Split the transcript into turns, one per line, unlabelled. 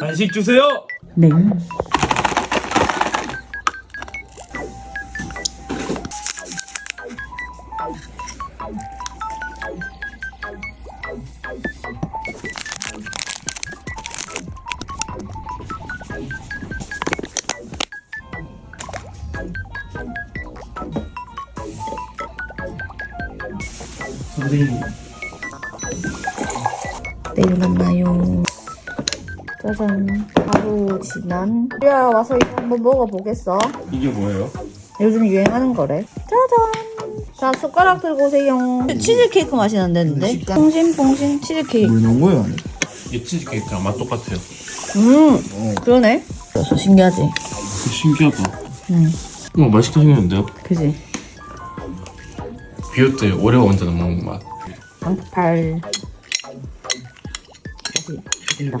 간식 주세요.
네.
선생님.
내일 만나요. 짜잔. 하루 지난. 야 와서 이거 한번 먹어보겠어.
이게 뭐예요?
요즘 유행하는 거래. 짜잔. 자 숟가락 들고 오세요. 치즈 케이크 맛이 난다는데. 뽕신 뽕신 치즈 케이크.
뭘 넣은 거야?
이게 치즈케이크랑 맛 똑같아요.
음 그러네. 그래서 신기하지.
신기하다.
응.
이거 맛있게 생겼는데요?
그지.
비오트 오레오 완전 먹는 맛.
양팔. 여기 된다.